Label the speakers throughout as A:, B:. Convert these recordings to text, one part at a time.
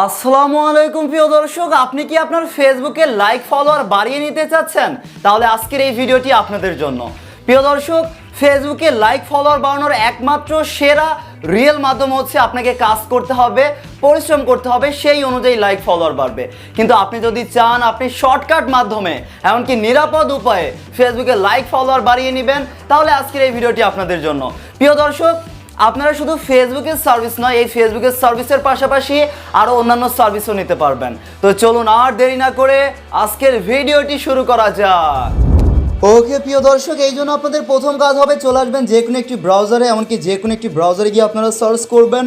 A: আসসালামু আলাইকুম, প্রিয় দর্শক। আপনি কি আপনার ফেসবুকে লাইক ফলোয়ার বাড়িয়ে নিতে চাচ্ছেন? তাহলে আজকের এই ভিডিওটি আপনাদের জন্য। প্রিয় দর্শক ফেসবুকে লাইক ফলোয়ার বাড়ানোর একমাত্র সেরা রিয়েল মাধ্যম হচ্ছে আপনাকে কাজ করতে হবে, পরিশ্রম করতে হবে, সেই অনুযায়ী লাইক ফলোয়ার বাড়বে। কিন্তু আপনি যদি চান আপনি শর্টকাট মাধ্যমে, এমনকি নিরাপদ উপায়ে ফেসবুকে লাইক ফলোয়ার বাড়িয়ে নেবেন, তাহলে আজকের এই ভিডিওটি আপনাদের জন্য। প্রিয় দর্শক আপনারা শুধু ফেসবুকের সার্ভিস নয়, এই ফেসবুকের সার্ভিসের পাশাপাশি আরও অন্যান্য সার্ভিসও নিতে পারবেন। তো চলুন আর দেরি না করে আজকের ভিডিওটি শুরু করা যাক। ওকে প্রিয় দর্শক, এই জন্য আপনাদের প্রথম কাজ হবে চলে আসবেন যে কোনো একটি ব্রাউজারে এমনকি যে কোনো একটি ব্রাউজারে গিয়ে আপনারা সার্চ করবেন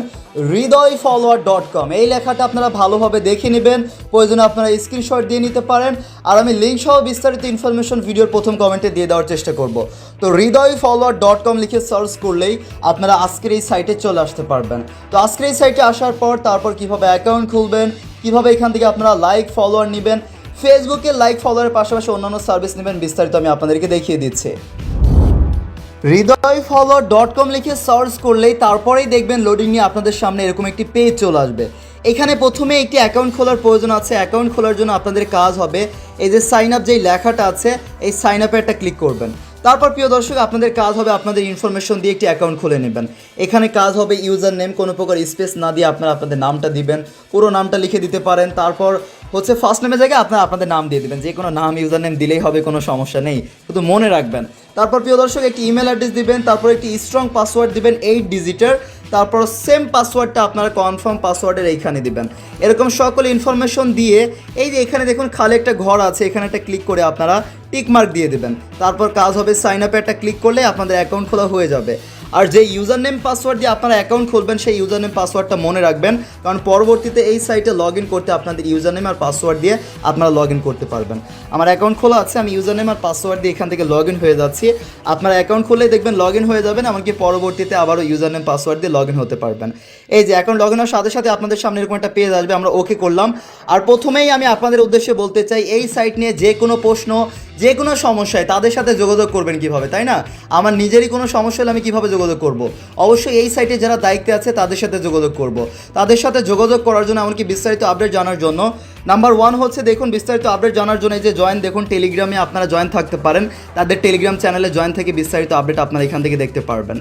A: হৃদয় ফলোয়ার ডট কম এই লেখাটা আপনারা ভালোভাবে দেখে নেবেন, প্রয়োজনে আপনারা স্ক্রিনশট দিয়ে নিতে পারেন। আর আমি লিঙ্ক সহ বিস্তারিত ইনফরমেশন ভিডিওর প্রথম কমেন্টে দিয়ে দেওয়ার চেষ্টা করব। তো হৃদয় ফলোয়ার ডট কম লিখে সার্চ করলেই আপনারা আজকের এই সাইটে চলে আসতে পারবেন। তো আজকের এই সাইটে আসার পর তারপর কীভাবে অ্যাকাউন্ট খুলবেন, কীভাবে এখান থেকে আপনারা লাইক ফলোয়ার নেবেন ফেসবুকে লাইক ফলোয়ারের পাশাপাশি অন্যান্য সার্ভিস নেবেন, বিস্তারিত আমি আপনাদেরকে দেখিয়ে দিচ্ছি। হৃদয় ফলোয়ার ডট কম লিখে সার্চ করলেই তারপরেই দেখবেন লোডিং নিয়ে আপনাদের সামনে এরকম একটি পেজ চলে আসবে। এখানে প্রথমে একটি অ্যাকাউন্ট খোলার প্রয়োজন আছে। অ্যাকাউন্ট খোলার জন্য আপনাদের কাজ হবে এই যে সাইন আপ যেই লেখাটা আছে, এই সাইন আপে একটা ক্লিক করবেন। তারপর প্রিয় দর্শক, আপনাদের কাজ হবে আপনাদের ইনফরমেশন দিয়ে একটি অ্যাকাউন্ট খুলে নেবেন। এখানে কাজ হবে ইউজার নেম কোনো প্রকার স্পেস না দিয়ে আপনারা আপনাদের নামটা দিবেন। পুরো নামটা লিখে দিতে পারেন। তারপর হচ্ছে ফার্স্ট নেমের জায়গায় আপনারা আপনাদের নাম দিয়ে দেবেন। যে কোনো নাম ইউজার নেম দিলেই হবে, কোনো সমস্যা নেই। শুধু মনে রাখবেন। তারপর প্রিয় দর্শক, একটি ইমেল অ্যাড্রেস দিবেন, তারপর একটি স্ট্রং পাসওয়ার্ড দিবেন এইট ডিজিটের তারপর সেম পাসওয়ার্ডটা আপনারা কনফার্ম পাসওয়ার্ডের এইখানে দিবেন। এরকম সকল ইনফরমেশন দিয়ে এই যে এখানে দেখুন খালি একটা ঘর আছে, এখানে একটা ক্লিক করে আপনারা টিক মার্ক দিয়ে দেবেন। তারপর কাজ হবে সাইন আপে একটা ক্লিক করলে আপনাদের অ্যাকাউন্ট খোলা হয়ে যাবে। আর যে ইউজার নেম পাসওয়ার্ড দিয়ে আপনারা অ্যাকাউন্ট খুলবেন, সেই ইউজার নেম পাসওয়ার্ডটা মনে রাখবেন। কারণ পরবর্তীতে এই সাইটে লগ ইন করতে আপনাদের ইউজার নেম আর পাসওয়ার্ড দিয়ে আপনারা লগ ইন করতে পারবেন। আমার অ্যাকাউন্ট খোলা আছে, আমি ইউজার নেম আর পাসওয়ার্ড দিয়ে এখান থেকে লগ ইন হয়ে যাচ্ছি। আপনারা অ্যাকাউন্ট খুললে দেখবেন লগ ইন হয়ে যাবেন, এমনকি পরবর্তীতে আবারও ইউজার নেম পাসওয়ার্ড দিয়ে লগ ইন হতে পারবেন। এই যে অ্যাকাউন্ট লগ হওয়ার সাথে সাথে আপনাদের সামনে এরকম একটা পেজ আসবে, আমরা ওকে করলাম। আর প্রথমেই আমি আপনাদের উদ্দেশ্যে বলতে চাই, এই সাইট নিয়ে যে কোনো প্রশ্ন, যে কোনো সমস্যায় তাদের সাথে যোগাযোগ করবেন কীভাবে, তাই না? আমার নিজেরই কোনো সমস্যা হলে আমি কীভাবে যোগাযোগ করব। অবশ্যই এই সাইটে যারা দায়িত্বে আছে, তাদের সাথে যোগাযোগ করব। তাদের সাথে যোগাযোগ করার জন্য এমনকি বিস্তারিত আপডেট জানার জন্য। নাম্বার ওয়ান হচ্ছে দেখুন, বিস্তারিত আপডেট জানার জন্য এই যে জয়েন দেখুন টেলিগ্রামে আপনারা জয়েন থাকতে পারেন। তাদের টেলিগ্রাম চ্যানেলে জয়েন থেকে বিস্তারিত আপডেট আপনারা এখান থেকে দেখতে পারবেন।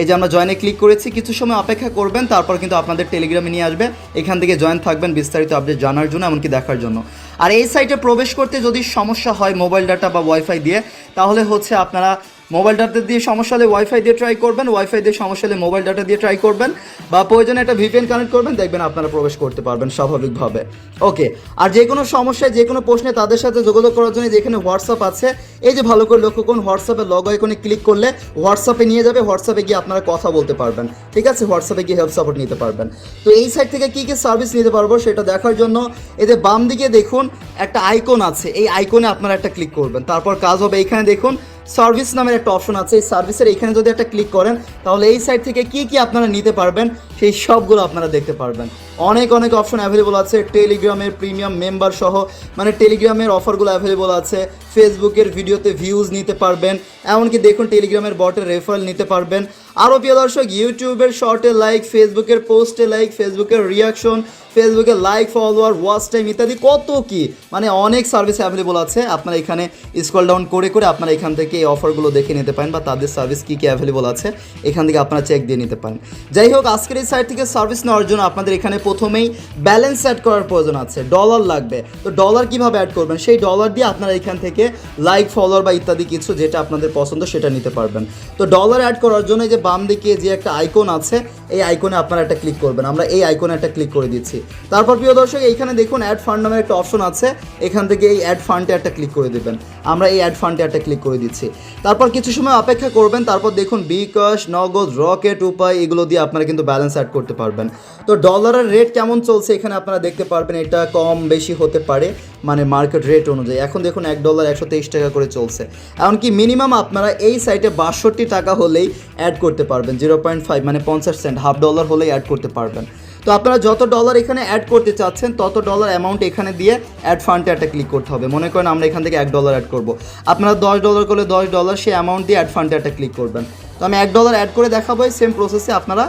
A: এই যে আমরা জয়েনে ক্লিক করেছি, কিছু সময় অপেক্ষা করবেন, তারপর কিন্তু আপনাদের টেলিগ্রামে নিয়ে আসবে। এখান থেকে জয়েন থাকবেন বিস্তারিত আপডেট জানার জন্য, এমনকি দেখার জন্য। আর এই সাইটে প্রবেশ করতে যদি সমস্যা হয় মোবাইল ডাটা বা ওয়াইফাই দিয়ে, তাহলে হচ্ছে আপনারা মোবাইল ডাটা দিয়ে সমস্যা হলে ওয়াইফাই দিয়ে ট্রাই করবেন ওয়াইফাই দিয়ে সমস্যা হলে মোবাইল ডাটা দিয়ে ট্রাই করবেন বা প্রয়োজনে একটা ভিপিএন কানেক্ট করবেন, দেখবেন আপনারা প্রবেশ করতে পারবেন স্বাভাবিকভাবে। ওকে আর যে কোনো সমস্যায়, যে কোনো প্রশ্নে তাদের সাথে যোগাযোগ করার জন্য যেখানে হোয়াটসঅ্যাপ আছে, এই যে ভালো করে লক্ষ্য করুন হোয়াটসঅ্যাপে লগ আইকনে ক্লিক করলে হোয়াটসঅ্যাপে নিয়ে যাবে হোয়াটসঅ্যাপে গিয়ে আপনারা কথা বলতে পারবেন। ঠিক আছে? হোয়াটসঅ্যাপে গিয়ে হেল্প সাপোর্ট নিতে পারবেন। তো এই সাইট থেকে কী কী সার্ভিস নিতে পারব সেটা দেখার জন্য এদের বাম দিকে দেখুন, একটা আইকন আছে, এই আইকনে আপনারা একটা ক্লিক করবেন। তারপর কাজ হবে এইখানে দেখুন সার্ভিস নামের একটা অপশন আছে। এই সার্ভিসের এখানে যদি একটা ক্লিক করেন, তাহলে এই সাইট থেকে কি কি আপনারা নিতে পারবেন, সেই সবগুলো আপনারা দেখতে পারবেন। অনেক অনেক অপশন অ্যাভেলেবল আছে। টেলিগ্রামের প্রিমিয়াম মেম্বার সহ মানে টেলিগ্রামের অফারগুলো অ্যাভেলেবল আছে। ফেসবুকের ভিডিওতে ভিউজ নিতে পারবেন, এমনকি দেখুন টেলিগ্রামের বটের রেফারেল নিতে পারবেন। আরও প্রিয় দর্শক ইউটিউবের শর্টে লাইক ফেসবুকের পোস্টে লাইক ফেসবুকের রিয়াকশন ফেসবুকে লাইক ফলোয়ার ওয়াচ টাইম ইত্যাদি কত কি? মানে অনেক সার্ভিস অ্যাভেলেবল আছে। আপনারা এখানে স্ক্রল ডাউন করে করে আপনারা এখান থেকে এই অফারগুলো দেখে নিতে পারেন বা তাদের সার্ভিস কী কী অ্যাভেলেবল আছে, এখান থেকে আপনারা চেক দিয়ে নিতে পারেন। যাই হোক, আজকের এই সাইট থেকে সার্ভিস নেওয়ার জন্য আপনাদের এখানে প্রথমেই ব্যালেন্স অ্যাড করার প্রয়োজন আছে। ডলার লাগবে। তো ডলার কীভাবে অ্যাড করবেন? সেই ডলার দিয়ে আপনারা এখান থেকে লাইক ফলোয়ার বা ইত্যাদি কিছু যেটা আপনাদের পছন্দ সেটা নিতে পারবেন। তো ডলার অ্যাড করার জন্য যে বাম দিকে যে একটা আইকন আছে, এই আইকনে আপনারা একটা ক্লিক করবেন। আমরা এই আইকনে একটা ক্লিক করে দিচ্ছি। তারপর প্রিয় দর্শক, এইখানে দেখুন অ্যাড ফান্ড নামের একটা অপশন আছে। এখান থেকে এই অ্যাড ফান্ডে একটা ক্লিক করে দেবেন। আমরা এই অ্যাড ফান্ডে একটা ক্লিক করে দিচ্ছি। তারপর কিছু সময় অপেক্ষা করবেন। তারপর দেখুন বিকাশ নগদ রকেট উপায়, এগুলো দিয়ে আপনারা কিন্তু ব্যালেন্স অ্যাড করতে পারবেন। তো ডলারের রেট কেমন চলছে এখানে আপনারা দেখতে পারবেন, এটা কম বেশি হতে পারে মানে মার্কেট রেট অনুযায়ী। এখন দেখুন এক ডলার একশো তেইশ টাকা করে চলছে। এমনকি মিনিমাম আপনারা এই সাইটে বাষট্টি টাকা হলেই অ্যাড করতে পারবেন জিরো পয়েন্ট ফাইভ মানে পঞ্চাশ সেন্ট হাফ ডলার হলেই অ্যাড করতে পারবেন। তো আপনারা যত ডলার এখানে অ্যাড করতে চাচ্ছেন, তত ডলার অ্যামাউন্ট এখানে দিয়ে অ্যাড ফান্ডে একটা ক্লিক করতে হবে। মনে করেন আমরা এখান থেকে এক ডলার অ্যাড করব। আপনারা দশ ডলার করলে দশ ডলার সেই অ্যামাউন্ট দিয়ে অ্যাড ফান্ডে একটা ক্লিক করবেন। তো আমি এক ডলার অ্যাড করে দেখাবো সেম প্রসেসে আপনারা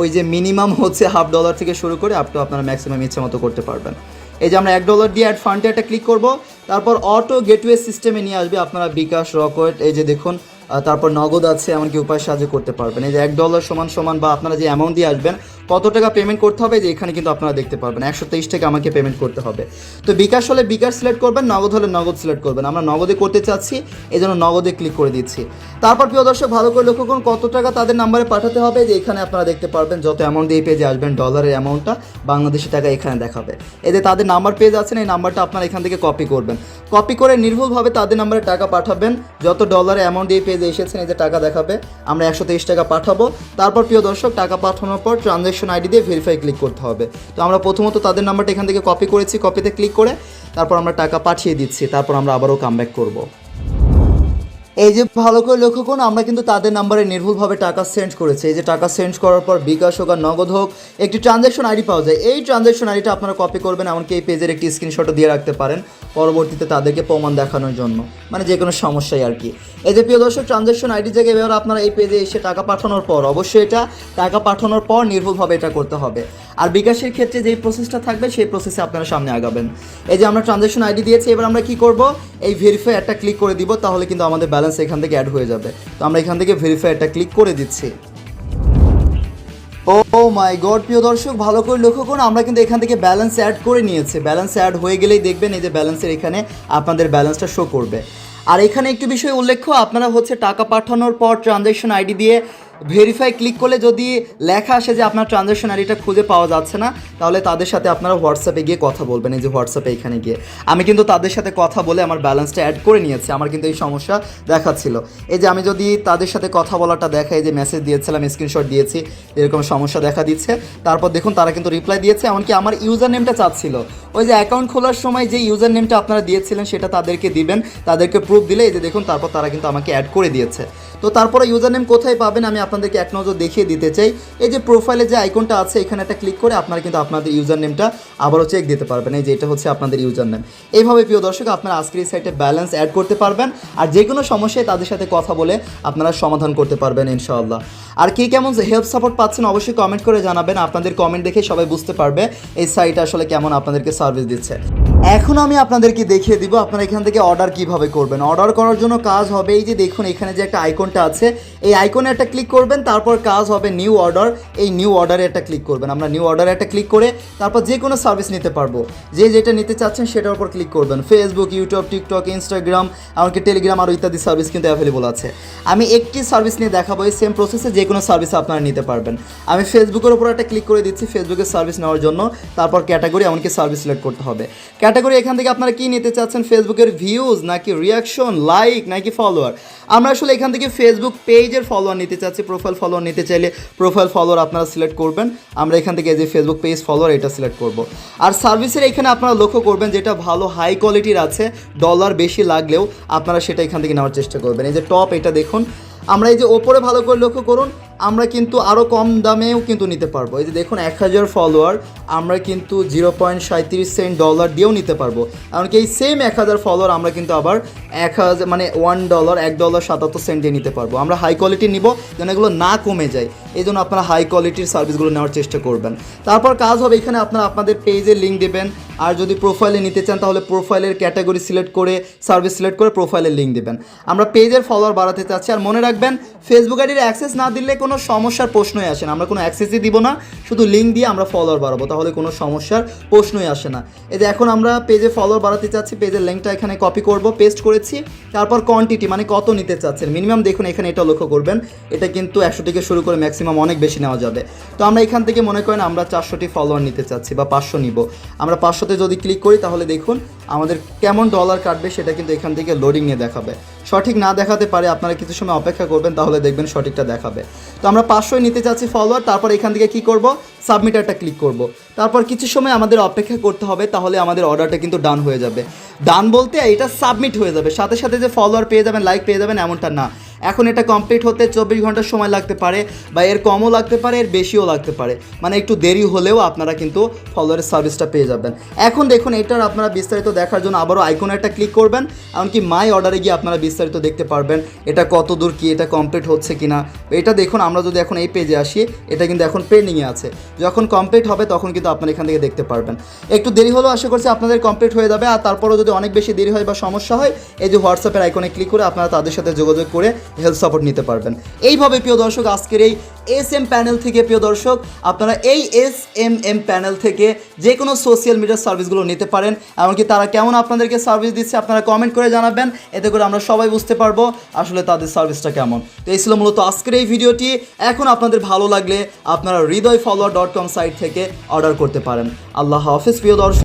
A: ওই যে মিনিমাম হচ্ছে হাফ ডলার থেকে শুরু করে আপ টু আপনারা ম্যাক্সিমাম ইচ্ছে মতো করতে পারবেন। এই যে আমরা এক ডলার দিয়ে অ্যাড ফান্ডে একটা ক্লিক করব, তারপর অটো গেটওয়ে সিস্টেমে নিয়ে আসবে আপনারা বিকাশ, রকেট, এই যে দেখুন তারপর নগদ আছে, এমনকি উপায় সাহায্য করতে পারবেন। এই যে এক ডলার সমান সমান বা আপনারা যে অ্যামাউন্ট দিয়ে আসবেন কত টাকা পেমেন্ট করতে হবে? যে এখানে কিন্তু আপনারা দেখতে পারবেন, একশো তেইশ টাকা আমাকে পেমেন্ট করতে হবে। তো বিকাশ হলে বিকাশ সিলেক্ট করবেন, নগদ হলে নগদ সিলেক্ট করবেন। আমরা নগদে করতে চাচ্ছি, এই জন্য নগদে ক্লিক করে দিচ্ছি। তারপর প্রিয় দর্শক, ভালো করে লক্ষ্য করুন কত টাকা তাদের নাম্বারে পাঠাতে হবে। যে এখানে আপনারা দেখতে পারবেন, যত অ্যামাউন্ট দিয়ে পেজে আসবেন ডলারের অ্যামাউন্টটা বাংলাদেশি টাকা এখানে দেখাবে। যে তাদের নাম্বার পেজ আছেন এই নাম্বারটা আপনারা এখান থেকে কপি করবেন। কপি করে নির্ভুলভাবে তাদের নাম্বারে টাকা পাঠাবেন। যত ডলারে অ্যামাউন্ট দিয়ে পেজে এসেছেন, এই যে টাকা দেখাবে, আমরা একশো তেইশ টাকা পাঠাবো। তারপর প্রিয় দর্শক, টাকা পাঠানোর পর ট্রানজ্যাকশন আইডি দিয়ে ভেরিফাই ক্লিক করতে হবে। তো আমরা প্রথমত তাদের নাম্বারটা এখান থেকে কপি করেছি কপিতে ক্লিক করে তারপর আমরা টাকা পাঠিয়ে দিচ্ছি, তারপর আমরা আবারও কামব্যাক করব। এই যে ভালো করে লক্ষ্য করুন, আমরা কিন্তু তাদের নাম্বারে নির্ভুলভাবে টাকা সেন্ড করেছি। এই যে টাকা সেন্ড করার পর বিকাশ হোক আর নগদ হোক, একটি ট্রানজ্যাকশন আইডি পাওয়া যায়। এই ট্রানজ্যাকশন আইডিটা আপনারা কপি করবেন, এমনকি এই পেজের একটি স্ক্রিনশটও দিয়ে রাখতে পারেন। পরবর্তীতে তাদেরকে প্রমাণ দেখানোর জন্য। মানে যে কোনো সমস্যায় আর কি। এই যে প্রিয় দর্শক ট্রানজ্যাকশন আইডি জায়গায় এবার আপনারা এই পেজে এসে টাকা পাঠানোর পর, অবশ্যই এটা টাকা পাঠানোর পর নির্ভুলভাবে এটা করতে হবে। আর বিকাশের ক্ষেত্রে যেই প্রসেসটা থাকবে, সেই প্রসেসে আপনারা সামনে আগাবেন। এই যে আমরা ট্রানজ্যাকশন আইডি দিয়েছি, এবার আমরা কি করব? এই ভেরিফাই একটা ক্লিক করে দিব, তাহলে কিন্তু আমাদের ব্যালেন্স এখান থেকে অ্যাড হয়ে যাবে। তো আমরা এখান থেকে ভেরিফাই একটা ক্লিক করে দিচ্ছি। ও মাই গড প্রিয় দর্শক, ভালো করে লক্ষ্য করুন, আমরা কিন্তু এখান থেকে ব্যালেন্স অ্যাড করে নিয়েছি। ব্যালেন্স অ্যাড হয়ে গেলেই দেখবেন এই যে ব্যালেন্সের এখানে আপনাদের ব্যালেন্সটা শো করবে। আর এখানে একটু বিষয় উল্লেখ্য, আপনারা হচ্ছে টাকা পাঠানোর পর ট্রানজ্যাকশন আইডি দিয়ে ভেরিফাই ক্লিক করলে যদি লেখা আসে যে আপনার ট্রানজ্যাকশন আইডিটা খুঁজে পাওয়া যাচ্ছে না, তাহলে তাদের সাথে আপনারা হোয়াটসঅ্যাপে গিয়ে কথা বলবেন, এই যে হোয়াটসঅ্যাপে এখানে গিয়ে। আমি কিন্তু তাদের সাথে কথা বলে আমার ব্যালেন্সটা অ্যাড করে নিয়েছি, আমার কিন্তু এই সমস্যা দেখাচ্ছিল। এই যে আমি যদি তাদের সাথে কথা বলাটা দেখাই যে মেসেজ দিয়েছিলাম স্ক্রিনশট দিয়েছি, এরকম সমস্যা দেখা দিচ্ছে। তারপর দেখুন, তারা কিন্তু রিপ্লাই দিয়েছে, এমনকি আমার ইউজার নেমটা চাচ্ছিল। ওই যে অ্যাকাউন্ট খোলার সময় যে ইউজার নেমটা আপনারা দিয়েছিলেন, সেটা তাদেরকে দিবেন, তাদেরকে প্রুফ দিলে, এই যে দেখুন, তারপর তারা কিন্তু আমাকে অ্যাড করে দিয়েছে। তো তারপরে ইউজার নেম কোথায় পাবেন আমি আপনাদেরকে এক নজর দেখিয়ে দিতে চাই। এই যে প্রোফাইলে যে আইকনটা আছে, এখানে একটা ক্লিক করে আপনারা কিন্তু আপনাদের ইউজার নেমটা আবারও চেক দিতে পারবেন। এই যে এটা হচ্ছে আপনাদের ইউজার নেম এইভাবে প্রিয় দর্শক, আপনারা আজকের এই সাইটে ব্যালেন্স অ্যাড করতে পারবেন আর যে কোনো সমস্যায় তাদের সাথে কথা বলে আপনারা সমাধান করতে পারবেন ইনশাআল্লাহ। আর কে কেমন হেল্প সাপোর্ট পাচ্ছেন অবশ্যই কমেন্ট করে জানাবেন। আপনাদের কমেন্ট দেখে সবাই বুঝতে পারবে এই সাইট আসলে কেমন আপনাদেরকে সার্ভিস দিচ্ছে। এখন আমি আপনাদেরকে দেখিয়ে দিব আপনারা এখান থেকে অর্ডার কীভাবে করবেন। অর্ডার করার জন্য কাজ হবে এই যে দেখুন, এখানে যে একটা আইকনটা আছে, এই আইকনে একটা ক্লিক করবেন, তারপর কাজ হবে নিউ অর্ডার এই নিউ অর্ডারে একটা ক্লিক করবেন। আমরা নিউ অর্ডারে একটা ক্লিক করে তারপর যে কোনো সার্ভিস নিতে পারব। যে যেটা নিতে চাচ্ছেন সেটার উপর ক্লিক করবেন। ফেসবুক ইউটিউব টিকটক ইনস্টাগ্রাম এমনকি টেলিগ্রাম আরও ইত্যাদি সার্ভিস কিন্তু অ্যাভেলেবল আছে। আমি একটি সার্ভিস নিয়ে দেখাবো, এই সেম প্রসেসে যে কোনো সার্ভিস আপনারা নিতে পারবেন। আমি ফেসবুকের উপর একটা ক্লিক করে দিচ্ছি ফেসবুকের সার্ভিস নেওয়ার জন্য। তারপর ক্যাটাগরি এমনকি সার্ভিস সিলেক্ট করতে হবে। ক্যাটাগরি এখান থেকে আপনারা কি নিতে চাচ্ছেন? ফেসবুকের ভিউজ নাকি রিয়াকশন লাইক নাকি ফলোয়ার আমরা আসলে এখান থেকে ফেসবুক পেজের ফলোয়ার নিতে চাচ্ছি প্রোফাইল ফলোয়ার নিতে চাইলে প্রোফাইল ফলোয়ার আপনারা সিলেক্ট করবেন। আমরা এখান থেকে যে ফেসবুক পেজ ফলোয়ার এটা সিলেক্ট করব। আর সার্ভিসের এখানে আপনারা লক্ষ্য করবেন যেটা ভালো হাই কোয়ালিটির আছে ডলার বেশি লাগলেও আপনারা সেটা এখান থেকে নেওয়ার চেষ্টা করবেন। এই যে টপ এটা দেখুন। আমরা এই যে ওপরে ভালো করে লক্ষ্য করুন আমরা কিন্তু আরও কম দামেও কিন্তু নিতে পারব। এই যে দেখুন, এক হাজার ফলোয়ার আমরা কিন্তু জিরো পয়েন্ট সাঁত্রিশ সেন্ট ডলার দিয়েও নিতে পারব। এমনকি এই সেম এক হাজার ফলোয়ার আমরা কিন্তু আবার এক হাজার মানে ওয়ান ডলার এক ডলার সাতাত্তর সেন্ট দিয়ে নিতে পারব। আমরা হাই কোয়ালিটি নিব যেন এগুলো না কমে যায়। এই জন্য আপনারা হাই কোয়ালিটির সার্ভিসগুলো নেওয়ার চেষ্টা করবেন। তারপর কাজ হবে এখানে আপনারা আপনাদের পেজের লিঙ্ক দেবেন। আর যদি প্রোফাইলে নিতে চান তাহলে প্রোফাইলের ক্যাটাগরি সিলেক্ট করে সার্ভিস সিলেক্ট করে প্রোফাইলের লিঙ্ক দেবেন। আমরা পেজের ফলোয়ার বাড়াতে চাচ্ছি। আর মনে রাখবেন ফেসবুক আইডির অ্যাক্সেস না দিলে কোনো সমস্যার প্রশ্নই আসে না। আমরা কোনো অ্যাক্সেসই দিব না, শুধু লিঙ্ক দিয়ে আমরা ফলোয়ার বাড়াবো, তাহলে কোনো সমস্যার প্রশ্নই আসে না। এই যে এখন আমরা পেজে ফলোয়ার বাড়াতে চাচ্ছি পেজের লিঙ্কটা এখানে কপি করব পেস্ট করেছি, তারপর কোয়ান্টিটি মানে কত নিতে চাচ্ছেন। মিনিমাম দেখুন, এখানে এটা লক্ষ্য করবেন, এটা কিন্তু একশো থেকে শুরু করে ম্যাক্সিমাম অনেক বেশি নেওয়া যাবে। তো আমরা এখান থেকে মনে করেন আমরা চারশোটি ফলোয়ার নিতে চাচ্ছি বা পাঁচশো নিব। আমরা পাঁচশোতে যদি ক্লিক করি, তাহলে দেখুন আমাদের কেমন ডলার কাটবে সেটা কিন্তু এখান থেকে লোডিং নিয়ে দেখাবে। সঠিক না দেখাতে পারে আপনারা কিছু সময় অপেক্ষা করবেন, তাহলে দেখবেন সঠিকটা দেখাবে। তো আমরা পাঁচশোই নিতে চাচ্ছি ফলোয়ার তারপর এখান থেকে কি করব? সাবমিটারটা ক্লিক করব। তারপর কিছু সময় আমাদের অপেক্ষা করতে হবে, তাহলে আমাদের অর্ডারটা কিন্তু ডান হয়ে যাবে। ডান বলতে এটা সাবমিট হয়ে যাবে, সাথে সাথে যে ফলোয়ার পেয়ে যাবেন লাইক পেয়ে যাবেন, এমনটা না। এখন এটা কমপ্লিট হতে চব্বিশ ঘণ্টা সময় লাগতে পারে বা এর কমও লাগতে পারে, এর বেশিও লাগতে পারে। মানে একটু দেরি হলেও আপনারা কিন্তু ফলোয়ারের সার্ভিসটা পেয়ে যাবেন। এখন দেখুন, এটার আপনারা বিস্তারিত দেখার জন্য আবারও আইকনে একটা ক্লিক করবেন, এমনকি মাই অর্ডারে গিয়ে আপনারা বিস্তারিত দেখতে পারবেন এটা কত দূর, কি এটা কমপ্লিট হচ্ছে কি না এটা দেখুন, আমরা যদি এখন এই পেজে আসি, এটা কিন্তু এখন পেন্ডিংয়ে আছে। যখন কমপ্লিট হবে, তখন কিন্তু আপনারা এখান থেকে দেখতে পারবেন। একটু দেরি হলেও আশা করছি আপনাদের কমপ্লিট হয়ে যাবে, আর তারপরেও যদি অনেক বেশি দেরি হয় বা সমস্যা হয়, এই যে হোয়াটসঅ্যাপের আইকনে ক্লিক করে আপনারা তাদের সাথে যোগাযোগ করে হেল্প সাপোর্ট নিতে পারবেন। এইভাবে, প্রিয় দর্শক, আজকের এই এস এম প্যানেল থেকে, প্রিয় দর্শক, আপনারা এই এস এম এম প্যানেল থেকে যে কোনো সোশ্যাল মিডিয়া সার্ভিসগুলো নিতে পারেন। এমনকি তারা কেমন আপনাদেরকে সার্ভিস দিচ্ছে, আপনারা কমেন্ট করে জানাবেন। এতে করে আমরা সবাই বুঝতে পারব আসলে তাদের সার্ভিসটা কেমন। তো এই ছিল মূলত আজকের এই ভিডিওটি। এখন আপনাদের ভালো লাগলে আপনারা Hridoy follower dot com site থেকে অর্ডার করতে পারেন। আল্লাহ হাফিজ, প্রিয় দর্শক।